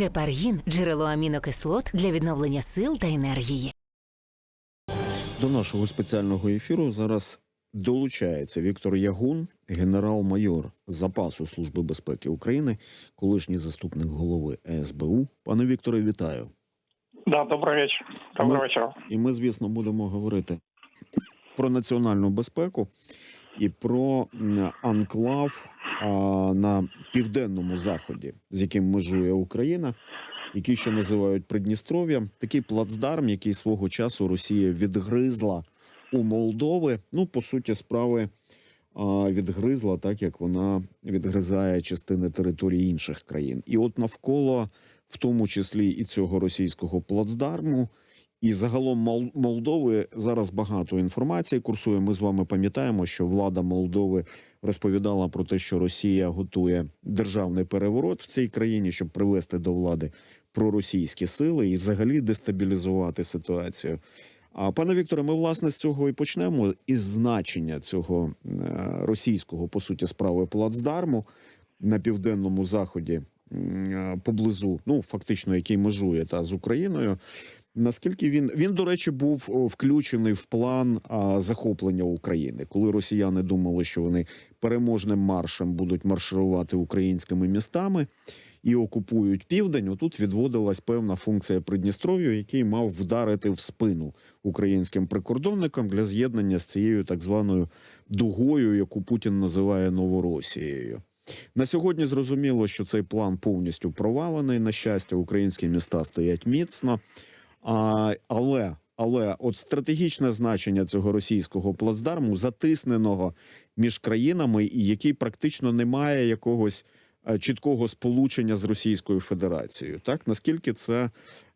Гепаргін джерело амінокислот для відновлення сил та енергії. До нашого спеціального ефіру зараз долучається Віктор Ягун, генерал-майор запасу Служби безпеки України, колишній заступник голови СБУ. Пане Вікторе, вітаю. Да, добрий вечір. Доброго Ми- вечора. І ми, звісно, будемо говорити про національну безпеку і про анклав на південному заході, з яким межує Україна, який ще називають Придністров'ям. Такий плацдарм, який свого часу Росія відгризла у Молдови. Ну, по суті, справи а, відгризла, так як вона відгризає частини території інших країн. І от навколо, в тому числі і цього російського плацдарму. І загалом Мол- Молдови зараз багато інформації курсує. Ми з вами пам'ятаємо, що влада Молдови розповідала про те, що Росія готує державний переворот в цій країні, щоб привести до влади проросійські сили і взагалі дестабілізувати ситуацію. А пане Вікторе, ми власне з цього і почнемо із значення цього е, російського по суті справи плацдарму на південному заході е, поблизу, ну фактично, який межує та з Україною. Наскільки він він, до речі, був включений в план а, захоплення України, коли росіяни думали, що вони переможним маршем будуть марширувати українськими містами і окупують південь. Отут відводилась певна функція Придністров'я, який мав вдарити в спину українським прикордонникам для з'єднання з цією так званою дугою, яку Путін називає Новоросією. На сьогодні зрозуміло, що цей план повністю провалений. На щастя, українські міста стоять міцно. А, але, але от стратегічне значення цього російського плацдарму, затисненого між країнами, і який практично не має якогось е, чіткого сполучення з Російською Федерацією. Так наскільки це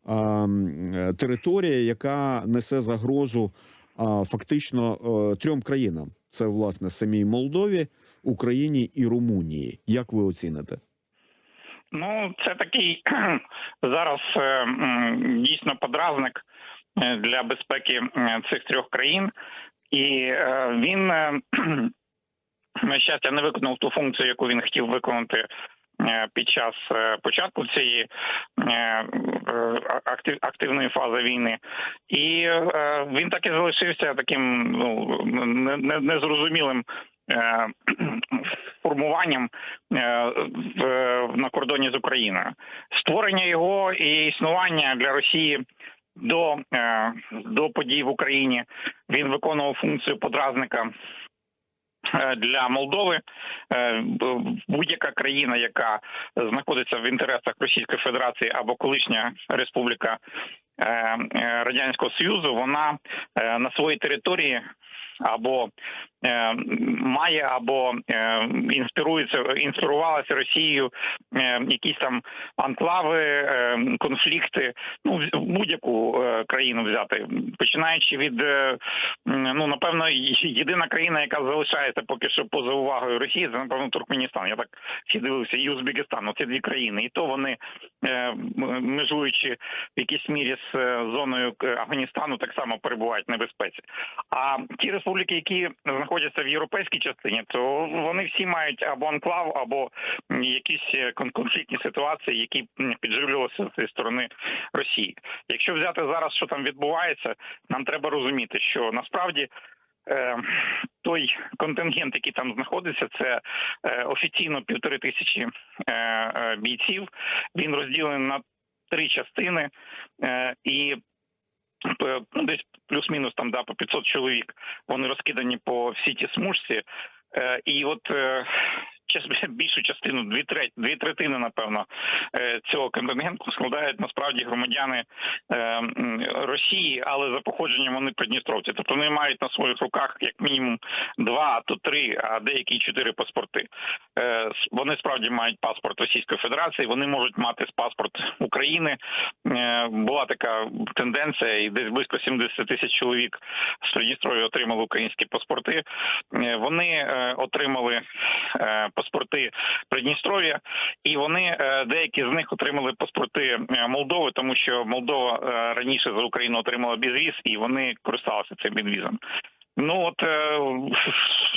а, е, територія, яка несе загрозу а, фактично е, трьом країнам: це власне самій Молдові, Україні і Румунії. Як ви оціните? Ну, це такий зараз е, дійсно подразник е, для безпеки е, цих трьох країн, і він на щастя не виконав ту функцію, яку він хотів виконати. Під час початку цієї актив- активної фази війни, і він так і залишився таким ну не- не- незрозумілим формуванням е, на кордоні з Україною. Створення його і існування для Росії до, е, до подій в Україні він виконував функцію подразника. е, Для Молдови Е, будь-яка країна, яка знаходиться в інтересах Російської Федерації або колишня республіка е, е, Радянського Союзу, вона е, на своїй території або е, має або е, інспірується інспірувалася Росією е, якісь там анклави, е, конфлікти. Ну будь-яку е, країну взяти, починаючи від е, ну напевно єдина країна, яка залишається поки що поза увагою Росії, це напевно Туркменістан. Я так всі дивився, і Узбекистан. Оці дві країни, і то вони е, межуючи в якійсь мірі з е, зоною е, Афганістану, так само перебувають в небезпеці. А ті республіки, які знаходяться в європейській частині, то вони всі мають або анклав, або якісь е, конфліктні ситуації, які підживлювалися зі сторони Росії. Якщо взяти зараз, що там відбувається, нам треба розуміти, що насправді. е, Той контингент, який там знаходиться, це е, офіційно півтори тисячі бійців. Він розділений на три частини, і десь плюс-мінус там да, по 500 чоловік. Вони розкидані по всій ті смужці. Е, І от е, більшу частину, дві треть, дві третини, напевно, е, цього контингенту складають насправді громадяни е, Росії, але за походженням вони придністровці. Тобто вони мають на своїх руках як мінімум два, то три, а деякі чотири паспорти. Е, Вони справді мають паспорт Російської Федерації. Вони можуть мати паспорт України. Була така тенденція, і десь близько 70 тисяч чоловік з Придністров'я отримали українські паспорти. Вони отримали е, паспорти Придністров'я, і вони е, деякі з них отримали паспорти е, Молдови, тому що Молдова е, раніше за Україну отримала безвіз, і вони користалися цим безвізом. Ну от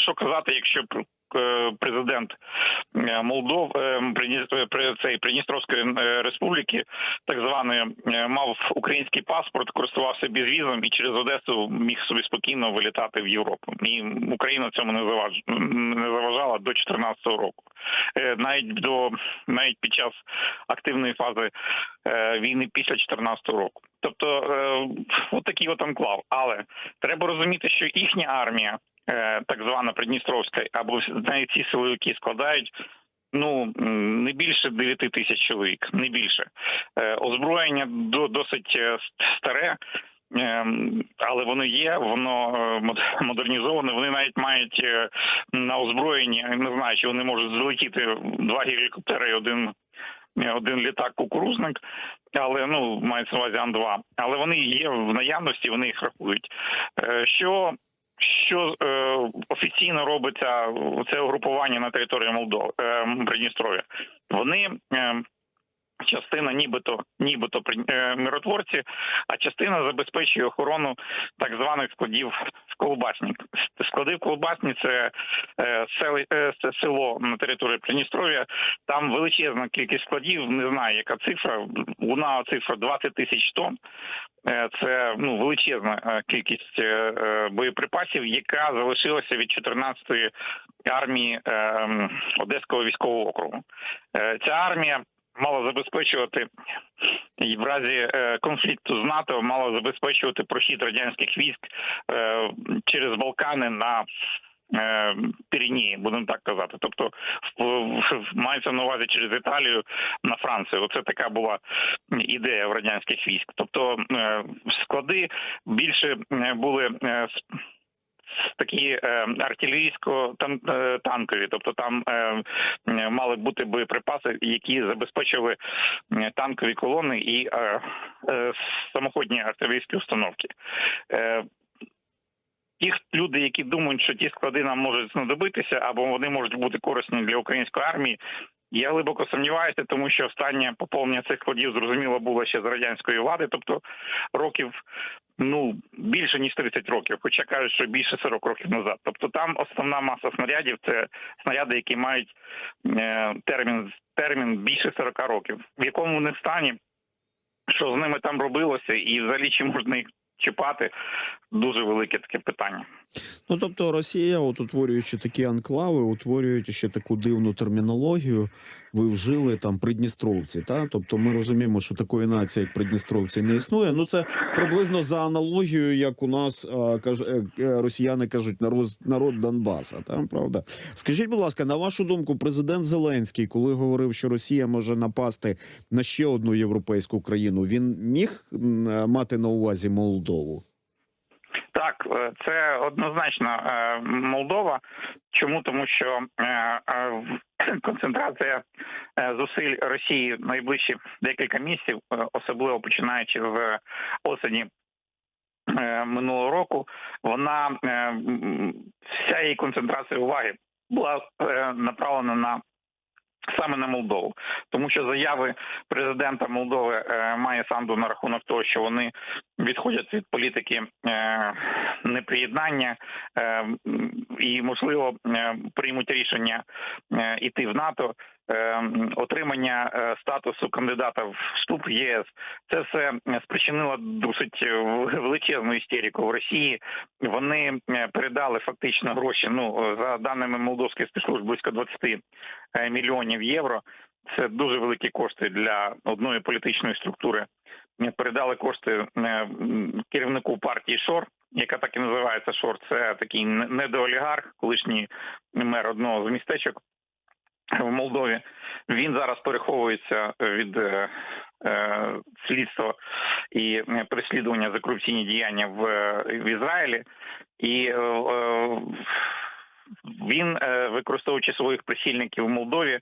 що казати, якщо президент е, Молдов е, е, цей Придністровської е, республіки, так званої, е, мав український паспорт, користувався безвізом і через Одесу міг собі спокійно вилітати в Європу. І Україна цьому не заваж не заважала до 2014 року. Е, Навіть до навіть під час активної фази е, війни після 2014 року. Тобто, е, от такий от анклав. Але треба розуміти, що їхня армія, е, так звана Придністровська, або навіть ці силовики складають. Ну не більше 9 тисяч чоловік, не більше Е, озброєння до досить е, старе, ем, але воно є, воно е, модернізоване. Вони навіть мають е, на озброєнні, не знаю, чи вони можуть злетіти два гелікоптери і один. е, Один літак кукурузник, але ну мається на увазі Ан-2. Але вони є в наявності, вони їх рахують. Е, Що що е, офіційно робиться це угрупування на території Молдови е, Придністров'я? Вони е, частина, нібито, нібито е, миротворці, а частина забезпечує охорону так званих складів Колбасні. Склади Колбасні це е, сели, е, село на території Придністров'я. Там величезна кількість складів. Не знаю, яка цифра. Лунала цифра 20 тисяч тонн. Е, Це ну величезна е, кількість е, боєприпасів, яка залишилася від 14-ї армії Одеського військового округу. Ця армія мала забезпечувати і в разі конфлікту з НАТО мала забезпечувати прохід радянських військ через Балкани на Піренії, будемо так казати. Тобто мається на увазі через Італію на Францію. Оце така була ідея в радянських військ. Тобто е, склади більше е, були е, такі е, артилерійсько-танкові, тобто там е, е, мали бути боєприпаси, які забезпечували е, танкові колони і е, е, самоходні артилерійські установки. Е, Ті люди, які думають, що ті склади нам можуть знадобитися, або вони можуть бути корисні для української армії. Я глибоко сумніваюся, тому що останнє поповнення цих складів зрозуміло було ще з радянської влади, тобто років ну більше ніж 30 років, хоча кажуть, що більше 40 років назад. Тобто там основна маса снарядів це снаряди, які мають е, термін термін більше 40 років. В якому вони стані, що з ними там робилося, і взагалі чи можна їх чіпати, дуже велике таке питання. Ну тобто Росія, от утворюючи такі анклави, утворюють ще таку дивну термінологію. Ви вжили там придністровці. Та тобто ми розуміємо, що такої нації, як придністровці, не існує. Ну це приблизно за аналогією, як у нас а, каж, е, е, росіяни кажуть народ, народ Донбаса. Та правда, скажіть, будь ласка, на вашу думку, президент Зеленський, коли говорив, що Росія може напасти на ще одну європейську країну, він міг е, мати на увазі Молдову? Так, е, це однозначно е, Молдова. Чому тому, що е, в- концентрація зусиль Росії найближчі декілька місяців, особливо починаючи з осені минулого року, вона вся її концентрація уваги була направлена на. Саме на Молдову, тому що заяви президента Молдови е, має санду на рахунок того, що вони відходять від політики е, неприєднання е, і, можливо, приймуть рішення іти в НАТО. Е, м, Отримання е, статусу кандидата в вступ в ЄС це все спричинило досить величезну істерику в Росії. Вони передали фактично гроші. Ну за даними молдовських спецслужб, близько 20 е, мільйонів євро. Це дуже великі кошти для одної політичної структури. Передали кошти е, керівнику партії Шор, яка так і називається Шор. Це такий не- недоолігарх, колишній мер одного з містечок в Молдові. Він зараз переховується від е, е, слідства і е, переслідування за корупційні діяння в, е, в Ізраїлі, і е, е, він, е, використовуючи своїх прихильників в Молдові,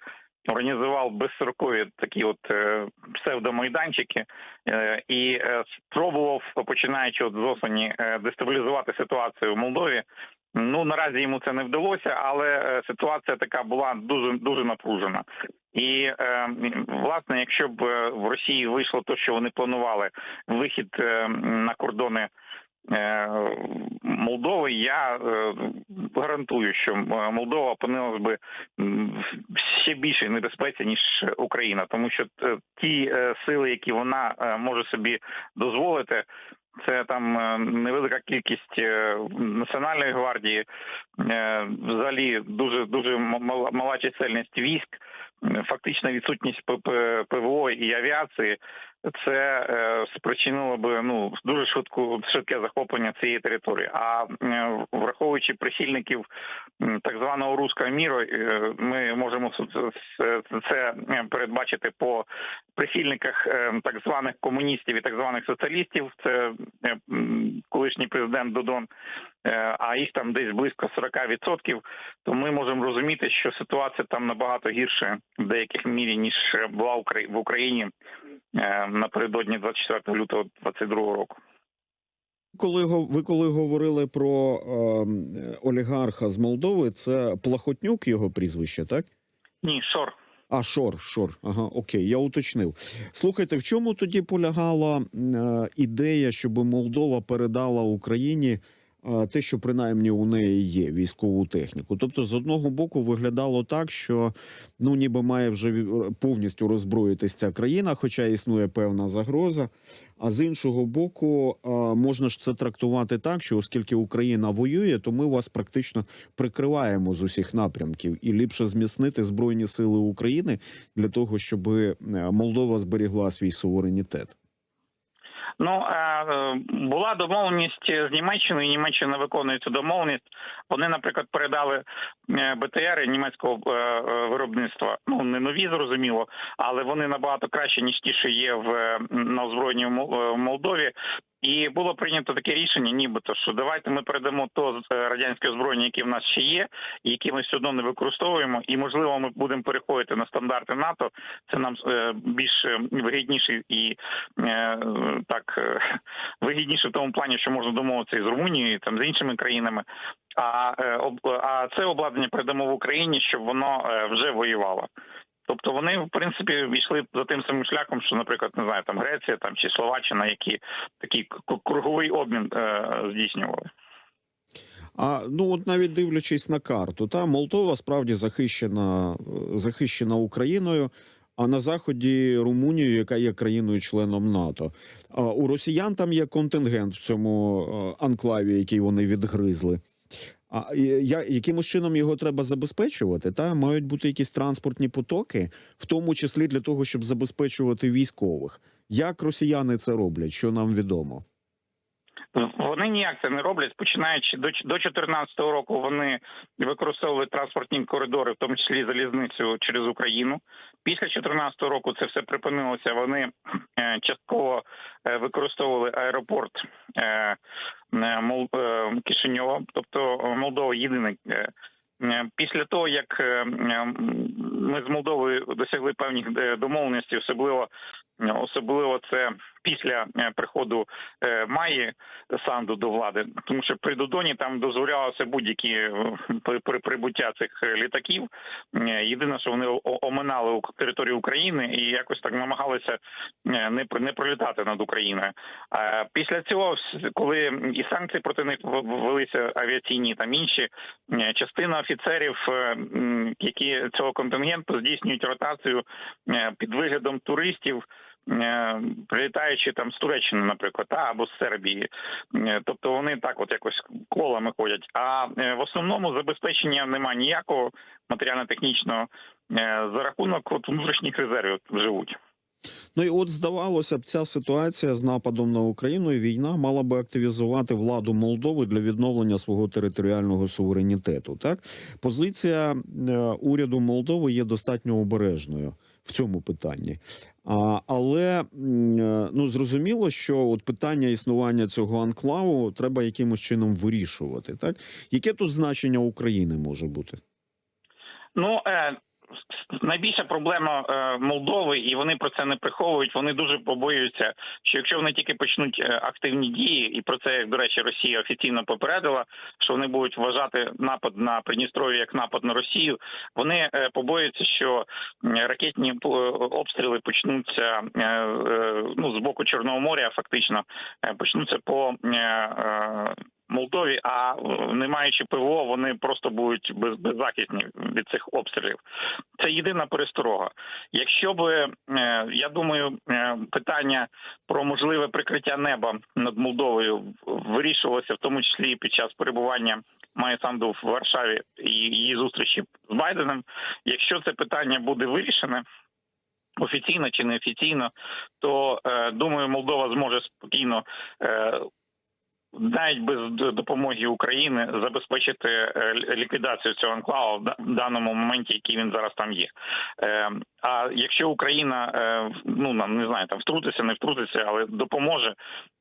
організував безсрокові такі от е, псевдомайданчики е, і е, спробував, починаючи от з осені, дестабілізувати ситуацію в Молдові. Ну наразі йому це не вдалося, але ситуація така була дуже дуже напружена. І власне, якщо б в Росії вийшло те, що вони планували вихід на кордони Молдови, я е, гарантую, що е, Молдова опинилась би ще більшій небезпеці ніж Україна, тому що е, ті е, сили, які вона е, може собі дозволити. Це там е, невелика кількість е, національної гвардії, е, взагалі дуже дуже мала, чисельність військ, е, фактична відсутність ПВО і авіації. Це е, спричинило би ну дуже швидку швидке захоплення цієї території. А враховуючи прихильників так званого руського міру, е, ми можемо це е, передбачити по прихильниках так званих комуністів і так званих соціалістів. Це колишній президент Додон, а їх там десь близько 40%, то ми можемо розуміти, що ситуація там набагато гірше в деяких мірі ніж була в Украї- Україні напередодні 24 лютого 2022 року. Коли ви коли говорили про е, олігарха з Молдови, це Плахотнюк його прізвище, так? Ні, шор. А, Шор, Шор. Ага, окей, я уточнив. Слухайте, в чому тоді полягала е, ідея, щоб Молдова передала Україні е, те, що принаймні у неї є військову техніку? Тобто, з одного боку, виглядало так, що ну ніби має вже повністю роззброїтись ця країна, хоча існує певна загроза. А з іншого боку, е, можна ж це трактувати так, що оскільки Україна воює, то ми вас практично прикриваємо з усіх напрямків, і ліпше зміцнити збройні сили України для того, щоб е, Молдова зберігла свій суверенітет. Ну е, була домовленість з Німеччиною. Німеччина виконує цю домовленість. Вони, наприклад, передали е, БТРи німецького е, е, виробництва. Ну не нові, зрозуміло, але вони набагато краще ніж ті, що є в на озброєнні в Мол- Молдові. І було прийнято таке рішення, нібито що давайте ми передамо то радянське озброєння, яке в нас ще є, і яке ми все одно не використовуємо, і можливо ми будемо переходити на стандарти НАТО. Це нам більш вигідніше і так вигідніше в тому плані, що можна домовитися із Румунією, там з іншими країнами. А е, а це обладнання передамо в Україні, щоб воно е, вже воювало. Тобто вони в принципі йшли за тим самим шляхом, що, наприклад, не знаю, там Греція там чи Словаччина, які такий круговий обмін е, здійснювали. А ну от навіть дивлячись на карту, та Молдова справді захищена, е, захищена Україною. А на заході Румунію, яка є країною-членом НАТО, у росіян там є контингент в цьому анклаві, який вони відгризли. А е, я якимось чином його треба забезпечувати? Та мають бути якісь транспортні потоки, в тому числі для того, щоб забезпечувати військових. Як росіяни це роблять? Що нам відомо? Вони ніяк це не роблять. Починаючи до 2014 року, вони використовували транспортні коридори, в тому числі залізницю через Україну. Після 2014 року це все припинилося. Вони е, частково е, використовували аеропорт е, Кишиньова, тобто Молдова єдиний. Після того, як ми з Молдовою досягли певних е, домовленостей, особливо особливо це після е, приходу е, Санду до влади, тому що при Додоні там дозволялося будь-які е, при, при прибуття цих е, літаків. Е, Єдине, що вони оминали територію України і якось так намагалися е, не не пролітати над Україною. А після цього, коли і санкції проти них в- ввелися авіаційні там інші е, частина офіцерів, е, які цього контингенту здійснюють ротацію е, під виглядом туристів. е, Прилітаючи там з Туреччини, наприклад, та або з Сербії, Е, тобто вони так, от якось колами ходять. А в основному забезпечення немає ніякого матеріально-технічного за рахунок от внутрішніх резервів живуть. Ну і от здавалося б, ця ситуація з нападом на Україну і війна мала би активізувати владу Молдови для відновлення свого територіального суверенітету. Так, позиція е, уряду Молдови є достатньо обережною в цьому питанні. А, але е, ну зрозуміло, що от питання існування цього анклаву треба якимось чином вирішувати. Так, яке тут значення України може бути? Ну е, найбільша проблема е, Молдови, і вони про це не приховують. Вони дуже побоюються, що якщо вони тільки почнуть е, активні дії, і про це як до речі, Росія офіційно попередила, що вони будуть вважати напад на Придністров'я як напад на Росію. Вони е, побоюються, що ракетні обстріли почнуться ну з боку Чорного моря, фактично почнуться по Молдові, а е, не маючи ПВО, вони просто будуть без, беззахисні від цих обстрілів. Це єдина пересторога. Якщо б е, я думаю, е, питання про можливе прикриття неба над Молдовою вирішувалося в тому числі під час перебування Майя Санду в Варшаві і її зустрічі з Байденом. Якщо це питання буде вирішене. Офіційно чи неофіційно, то думаю, Молдова зможе спокійно навіть без допомоги України забезпечити е, ліквідацію цього анклаву в даному моменті, який він зараз там є. Е, А якщо Україна е, ну нам не знаю, там втрутиться, не втрутиться, але допоможе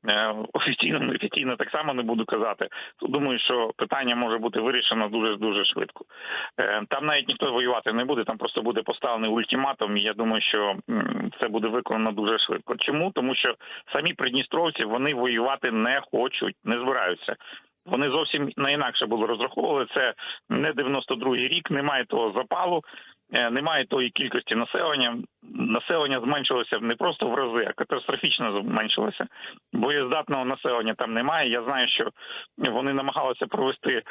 е, офіційно, неофіційно так само не буду казати. То думаю, що питання може бути вирішено дуже дуже швидко. Там навіть ніхто воювати не буде, там просто буде поставлений ультиматум. І я думаю, що це буде виконано дуже швидко. Чому? Тому що самі придністровці вони воювати не хочуть, не збираються. Вони зовсім на інакше були розраховували. Це не 92-й рік, немає того запалу, е, немає тої кількості населення. Населення зменшилося не просто в рази, а катастрофічно зменшилося. Боєздатного населення там немає. Я знаю, що вони намагалися провести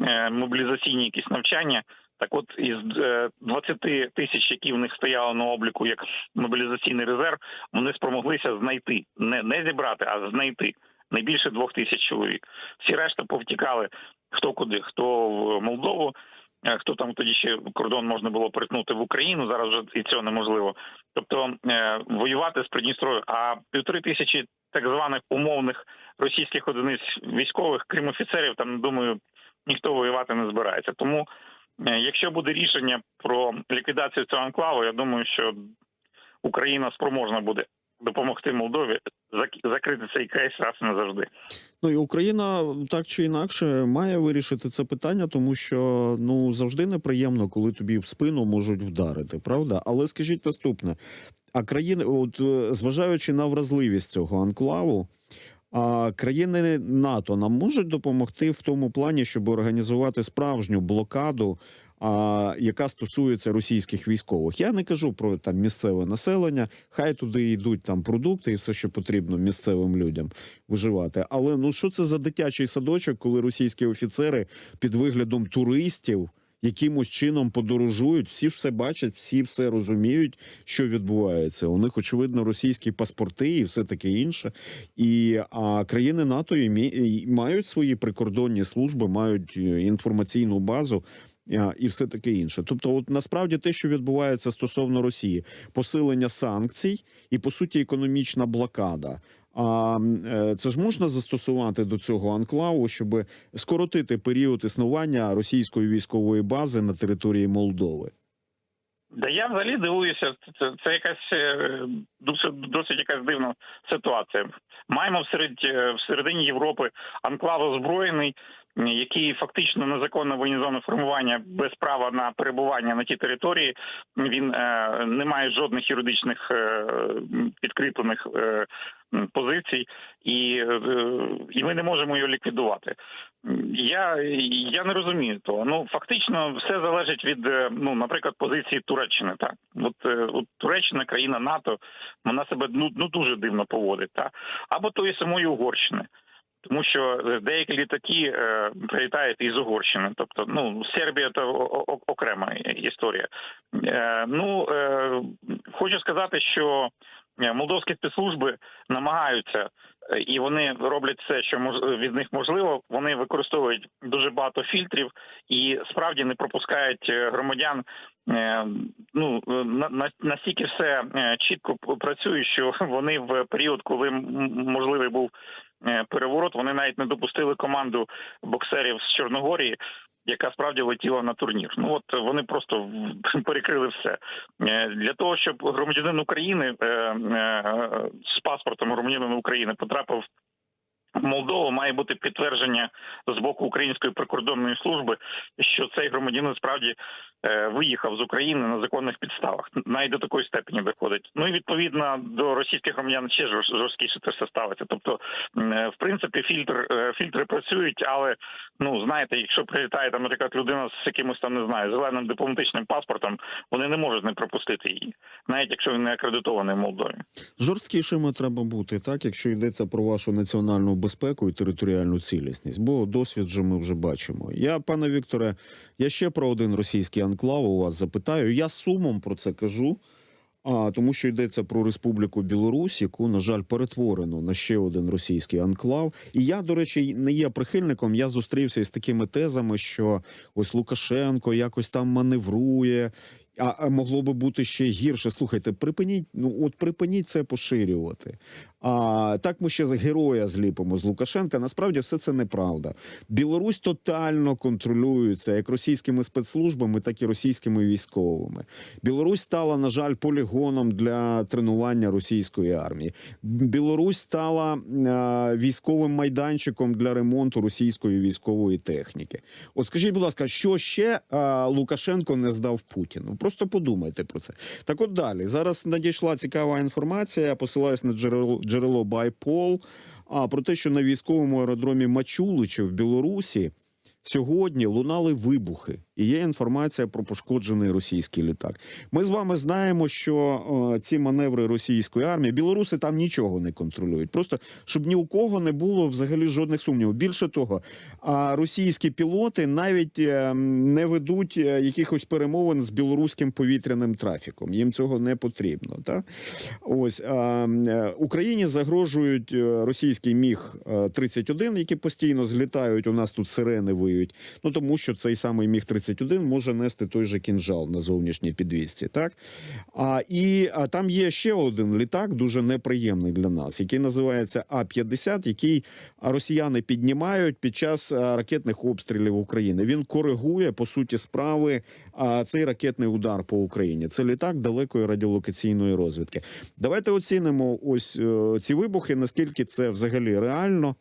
е, мобілізаційні якісь навчання. Так, от із е, 20 тисяч, які в них стояли на обліку як мобілізаційний резерв, вони спромоглися знайти не, не зібрати, а знайти не більше двох тисяч чоловік. Всі решта повтікали хто куди, хто в Молдову, е, хто там тоді ще кордон можна було перетнути в Україну. Зараз вже і цього неможливо. Тобто е, воювати з Придністров'ю, а півтори тисячі так званих умовних російських одиниць військових, крім офіцерів, там думаю, ніхто воювати не збирається. Тому, е, якщо буде рішення про ліквідацію цього анклаву, я думаю, що Україна спроможна буде допомогти Молдові зак- закрити цей кейс раз і назавжди. Ну і Україна так чи інакше має вирішити це питання, тому що ну завжди неприємно, коли тобі в спину можуть вдарити, правда? Але скажіть наступне: а країни, от е, зважаючи на вразливість цього анклаву. А країни НАТО нам можуть допомогти в тому плані, щоб організувати справжню блокаду, а, яка стосується російських військових. Я не кажу про там місцеве населення, хай туди йдуть там продукти і все, що потрібно місцевим людям виживати. Але ну що це за дитячий садочок, коли російські офіцери під виглядом туристів якимось чином подорожують, всі ж все бачать, всі все розуміють, що відбувається. У них очевидно російські паспорти і все таке інше. І а країни НАТО і мають свої прикордонні служби, мають е, інформаційну базу. І все таке інше. Тобто, от насправді те, що відбувається стосовно Росії, посилення санкцій і по суті економічна блокада. А е, це ж можна застосувати до цього анклаву, щоб скоротити період існування російської військової бази на території Молдови. Да я взагалі дивуюся. Це, це якась е, досить, досить якась дивна ситуація. Маємо всеред, е, всередині Європи анклав озброєний, який фактично незаконне воєнізоване формування без права на перебування на тій території. Він е, не має жодних юридичних е, підкріплених е, позицій, і, е, і ми не можемо його ліквідувати. Я, я не розумію того. Ну фактично, все залежить від е, ну, наприклад, позиції Туреччини. Так, от, е, от Туреччина, країна НАТО, вона себе ну, ну дуже дивно поводить, так? або тої самої Угорщини. Тому що деякі літаки е, прилітають із Угорщини, тобто ну Сербія це окрема історія. Е, ну е, хочу сказати, що молдовські спецслужби намагаються е, і вони роблять все, що мож від них можливо. Вони використовують дуже багато фільтрів і справді не пропускають е, громадян. е, Ну на, на настільки все е, чітко працює, що вони в період, коли можливий був е, переворот, вони навіть не допустили команду боксерів з Чорногорії. Яка справді летіла на турнір. Ну от вони просто перекрили все Е, для того, щоб громадянин України е, е, з паспортом громадянина України потрапив в Молдову, має бути підтвердження з боку Української прикордонної служби, що цей громадянин справді виїхав з України на законних підставах. Навіть до такої степені доходить. Ну і відповідно до російських громадян ще жорст- жорсткіше це все ставиться. Тобто, е, в принципі, фільтр е, фільтри працюють, але ну знаєте, якщо прилітає там, наприклад, людина з якимось там не знаю, зеленим дипломатичним паспортом, вони не можуть не пропустити її, навіть якщо він не акредитований в Молдові. Жорсткішими треба бути, так, якщо йдеться про вашу національну безпеку і територіальну цілісність, бо досвід же ми вже бачимо. Я, пане Вікторе, я ще про один російський анклав у вас запитаю. Я сумом про це кажу. А тому, що йдеться про Республіку Білорусь, яку, на жаль, перетворено на ще один російський анклав. І я, до речі, не є прихильником. Я зустрівся із такими тезами, що ось Лукашенко якось там маневрує, а, а могло би бути ще гірше. Слухайте, припиніть, ну от припиніть це поширювати. А так ми ще з героя зліпимо з Лукашенка. Насправді все це неправда. Білорусь тотально контролюється як російськими спецслужбами, так і російськими військовими. Білорусь стала, на жаль, полігоном для тренування російської армії. Білорусь стала е, військовим майданчиком для ремонту російської військової техніки. От скажіть, будь ласка, що ще е, Лукашенко не здав Путіну? Просто подумайте про це. Так, от далі зараз надійшла цікава інформація. Я посилаюсь на джерело джерело Байпол. А про те, що на військовому аеродромі Мачуличі в Білорусі сьогодні лунали вибухи, і є інформація про пошкоджений російський літак. Ми з вами знаємо, що е, ці маневри російської армії білоруси там нічого не контролюють. Просто щоб ні у кого не було взагалі жодних сумнівів. Більше того, а російські пілоти навіть е, не ведуть е, якихось перемовин з білоруським повітряним трафіком. Їм цього не потрібно. Так? Ось е, Україні загрожують е, російський міг е, 31 які постійно злітають. У нас тут сирени виють. Ну тому що цей самий міг 31 може нести той же кінжал на зовнішній підвісці. Так а і а там є ще один літак, дуже неприємний для нас, який називається А 50 який росіяни піднімають під час ракетних обстрілів України. Він коригує по суті справи а, цей ракетний удар по Україні. Це літак далекої радіолокаційної розвідки. Давайте оцінимо ось е, ці вибухи, наскільки це взагалі реально.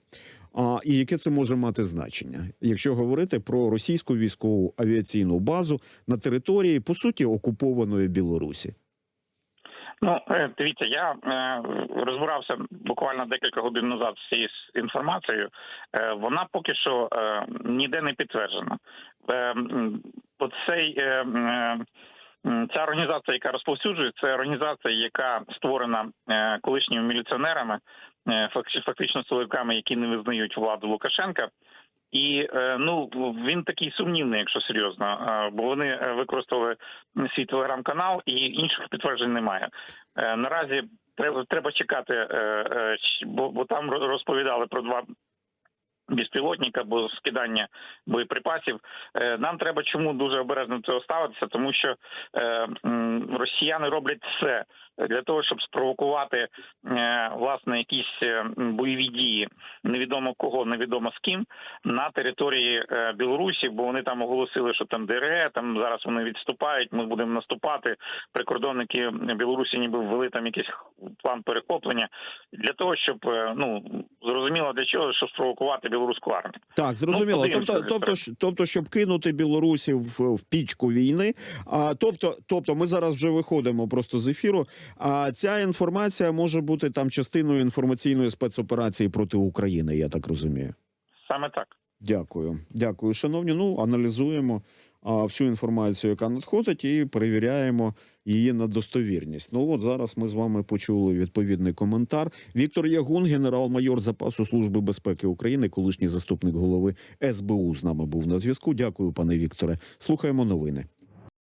А і яке це може мати значення, якщо говорити про російську військову авіаційну базу на території по суті окупованої Білорусі? Ну, е, дивіться, я е, розбирався буквально декілька годин назад з цією інформацією. Е, вона поки що ніде не підтверджена. Оцей, ця організація, яка розповсюджує, це організація, яка створена колишніми міліціонерами, фактично силовиками, які не визнають владу Лукашенка. І е, ну він такий сумнівний, якщо серйозно, е, бо вони е, використали свій телеграм-канал, і інших підтверджень немає. Е, Наразі треба треба чекати, е, е, бо, бо там розповідали про два. Безпілотника або скидання боєприпасів. Е, Нам треба чому дуже обережно цього ставитися, тому що е, росіяни роблять все для того, щоб спровокувати е, власне якісь е, бойові дії невідомо кого, невідомо з ким на території е, Білорусі, бо вони там оголосили, що там ДРГ, там зараз вони відступають. Ми будемо наступати. Прикордонники Білорусі ніби ввели там якийсь план перехоплення для того, щоб ну зрозуміло для чого, щоб спровокувати білоруську армію. Так, зрозуміло. Ну, тобто, тобто, тобто, щоб кинути білорусів в, в пічку війни. А тобто, тобто, ми зараз вже виходимо просто з ефіру. А ця інформація може бути там частиною інформаційної спецоперації проти України. Я так розумію. Саме так. Дякую, дякую, шановні. Ну аналізуємо а, всю інформацію, яка надходить, і перевіряємо її на достовірність. Ну от зараз ми з вами почули відповідний коментар. Віктор Ягун, генерал-майор запасу служби безпеки України, колишній заступник голови СБУ, з нами був на зв'язку. Дякую, пане Вікторе. Слухаємо новини.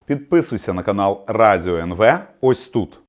Підписуйся на канал Радіо НВ ось тут.